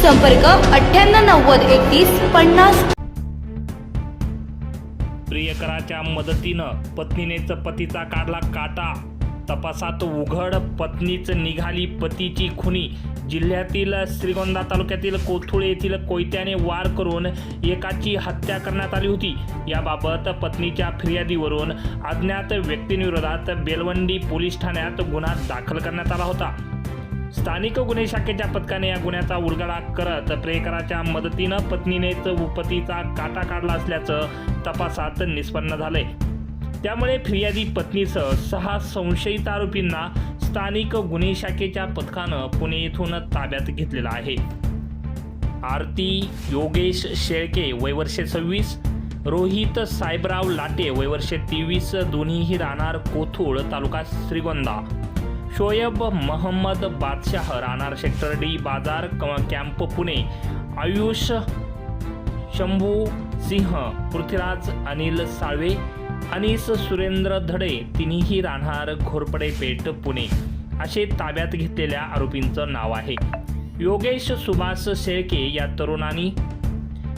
संपर्क अठ्ठ्याण्णव नव्वद एकतीस पन्नास. प्रियकराच्या मदतीनं पत्नीनेच पतीचा काढला काटा. तपासात उघड पत्नीच निघाली पतीची खुनी. जिल्ह्यातील श्रीगोंदा तालुक्यातील कोथुळे येथील कोयत्याने वार करून एकाची हत्या करण्यात आली होती. याबाबत पत्नीच्या फिर्यादीवरून अज्ञात व्यक्तींविरोधात बेलवंडी पोलीस ठाण्यात गुन्हा दाखल करण्यात आला होता. स्थानिक गुन्हे शाखेच्या पथकाने या गुन्ह्याचा उलगडा करत प्रेकराच्या मदतीनं पत्नीनेच पतीचा काटा काढला असल्याचं तपासात निष्पन्न झालंय. त्यामुळे फिर्यादी पत्नीसह सहा संशयित आरोपींना स्थानिक गुन्हे शाखेच्या पथकानं पुणे येथून ताब्यात घेतलेलं आहे. आरती योगेश शेळके वयवर्षे सव्वीस रोहित साहेबराव लाटे वयवर्षे तेवीस दोन्हीही राहणार कोथूळ तालुका श्रीगोंदा. शोएब महम्मद बादशाह राहणार सेक्टर डी बाजार क- कॅम्प पुणे. आयुष शंभू सिंह पृथ्वीराज अनिल साळवे अनिस सुरेंद्र धडे तिन्हीही राहणार घोरपडे पेठ पुणे. असे ताब्यात घेतलेल्या आरोपींचं नाव आहे. योगेश सुभाष शेळके या तरुणांनी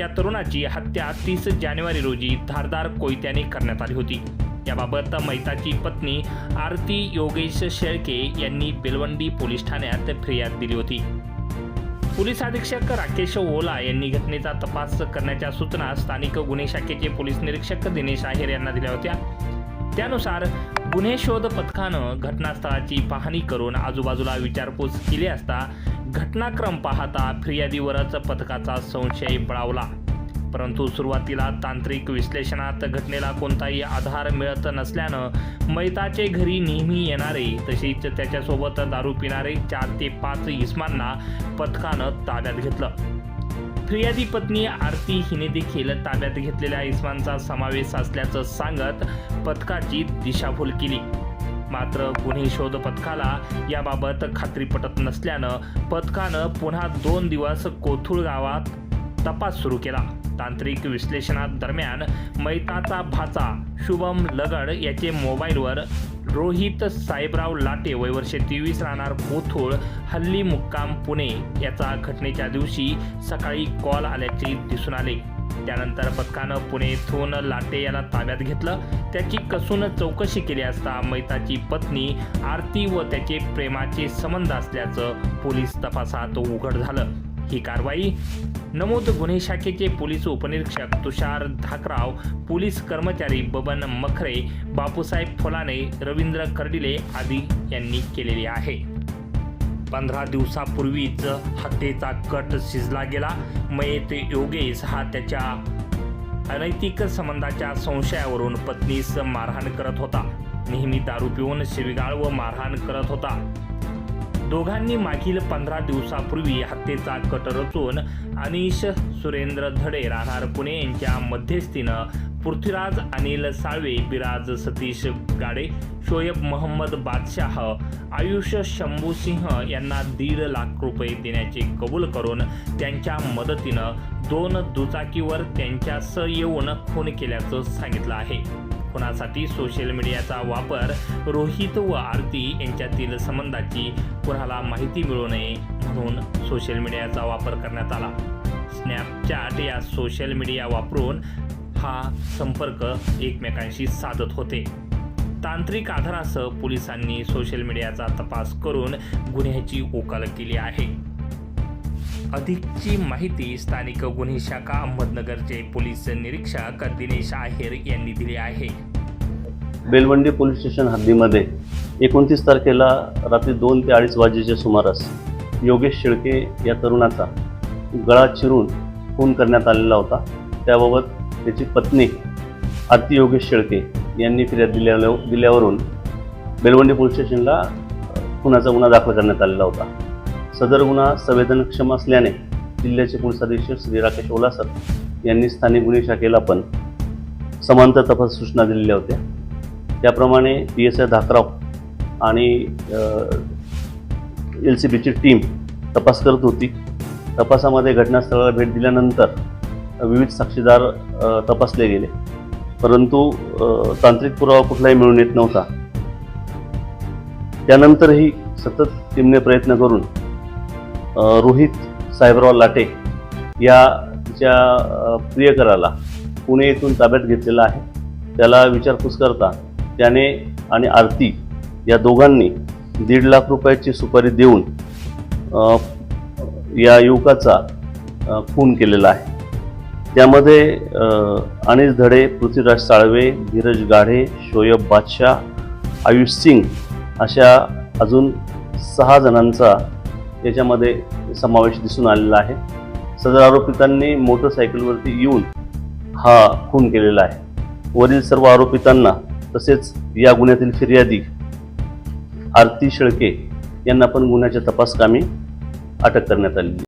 या तरुणाची हत्या तीस जानेवारी रोजी धारदार कोयत्याने करण्यात आली होती. याबाबत मैताची पत्नी आरती योगेश शेळके यांनी बेलवंडी पोलीस ठाण्यात फिर्याद दिली होती. पोलीस अधीक्षक राकेश ओला यांनी घटनेचा तपास करण्याच्या सूचना स्थानिक गुन्हे शाखेचे पोलीस निरीक्षक दिनेश आहेर यांना दिल्या होत्या. त्यानुसार गुन्हे शोध पथकानं घटनास्थळाची पाहणी करून आजूबाजूला विचारपूस केली असता घटनाक्रम पाहता फिर्यादीवरच पथकाचा संशय बळावला. परंतु सुरुवातीला तांत्रिक विश्लेषणात घटनेला कोणताही आधार मिळत नसल्यानं मैताचे घरी नेहमी येणारे तसेच त्याच्यासोबत दारू पिणारे चार ते पाच इस्मांना पथकानं ताब्यात घेतलं. फिर्यादी पत्नी आरती हिने देखील ताब्यात घेतलेल्या इस्मांचा समावेश असल्याचं सांगत पथकाची दिशाभूल केली. मात्र गुन्हे शोध पथकाला याबाबत खात्री पटत नसल्यानं पथकानं पुन्हा दोन दिवस कोथूळ गावात तपास सुरू केला. तांत्रिक विश्लेषणादरम्यान मैताचा भाचा शुभम लगड याचे मोबाईलवर रोहित साहेबराव लाटे वयवर्षे तेवीस राहणार कोथोळ हल्ली मुक्काम पुणे याचा घटनेच्या दिवशी सकाळी कॉल आल्याचे दिसून आले. त्यानंतर पथकानं पुणे येथून लाटे याला ताब्यात घेतलं. त्याची कसून चौकशी केली असता मैताची पत्नी आरती व त्याचे प्रेमाचे संबंध असल्याचं पोलीस तपासात उघड झालं. ही कारवाई. नमूद गुन्हे शाखेचे पोलीस उपनिरीक्षक तुषार धाकराव पोलीस कर्मचारी बबन मखरे बापूसाहेब फोलाने रवींद्र कर्डिले आदी यांनी केलेली आहे. पंधरा दिवसापूर्वीच हत्येचा कट शिजला गेला. मयत योगेश हा त्याच्या अनैतिक संबंधाच्या संशयावरून पत्नीस मारहाण करत होता. नेहमी दारू पिऊन शिवीगाळ व मारहाण करत होता. दोघांनी मागील पंधरा दिवसापूर्वी हत्येचा कट रचून अनिश सुरेंद्र धडे राहणार पुणे यांच्या मध्यस्थीनं पृथ्वीराज अनिल साळवे बिराज सतीश गाडे शोएब मोहम्मद बादशाह आयुष शंभू सिंह यांना दीड लाख रुपये देण्याचे कबूल करून त्यांच्या मदतीनं दोन दुचाकीवर त्यांच्यासह येऊन खून केल्याचं सांगितलं आहे. खुनासाठी सोशल मीडियाचा वापर रोहित व आरती यांच्यातील संबंधाची कुणाला माहिती मिळू नये म्हणून सोशल मीडियाचा वापर करण्यात आला. स्नॅपचॅट या सोशल मीडिया वापरून हा संपर्क एकमेकांशी साधत होते. तांत्रिक आधारासह पोलिसांनी सोशल मीडियाचा तपास करून गुन्ह्याची उकल केली आहे. अधिकची माहिती स्थानिक गुन्हे शाखा अहमदनगरचे पोलीस निरीक्षक दिनेश आहेर यांनी दिली आहे. बेलवंडी पोलीस स्टेशन हद्दीमध्ये एकोणतीस तारखेला रात्री दोन ते अडीच वाजेच्या सुमारास योगेश शेळके या तरुणाचा गळा चिरून खून करण्यात आलेला होता. त्याबाबत त्याची पत्नी आरती योगेश शेळके यांनी फिर्याद दिल्या दिल्यावरून बेलवंडी पोलीस स्टेशनला खुनाचा गुन्हा दाखल करण्यात आलेला होता. सदर गुन्हा संवेदनक्षम असल्याने जिल्ह्याचे पोलीस अधीक्षक श्री राकेश ओलासर यांनी स्थानिक गुन्हे शाखेला पण समांतर तपास सूचना दिलेल्या होत्या. त्याप्रमाणे पी एस आय धाकराव आणि एल सी बीची टीम तपास करत होती. तपासामध्ये घटनास्थळाला भेट दिल्यानंतर विविध साक्षीदार तपासले गेले. परंतु तांत्रिक पुरावा कुठलाही मिळून येत नव्हता. त्यानंतरही सतत टीमने प्रयत्न करून रोहित साहेबराव लाटे या तिच्या प्रियकराला पुणे येथून ताब्यात घेतलेला आहे. त्याला विचारपूस करता त्याने आणि आरती या दोघांनी दीड लाख रुपयाची सुपारी देऊन या युवकाचा खून केलेला आहे. त्यामध्ये अनिस धडे पृथ्वीराज साळवे धीरज गाढे शोएब बादशाह आयुष सिंग अशा अजून सहा जणांचा याच्यामध्ये समावेश दिसून आलेला आहे. सदर आरोपितांनी मोटरसायकलवरती येऊन हा खून केलेला आहे. वरील सर्व आरोपितांना तसेच या गुन्ह्यातील फिर्यादी आरती शेळके यांना पण गुन्ह्याच्या तपासकामी अटक करण्यात आली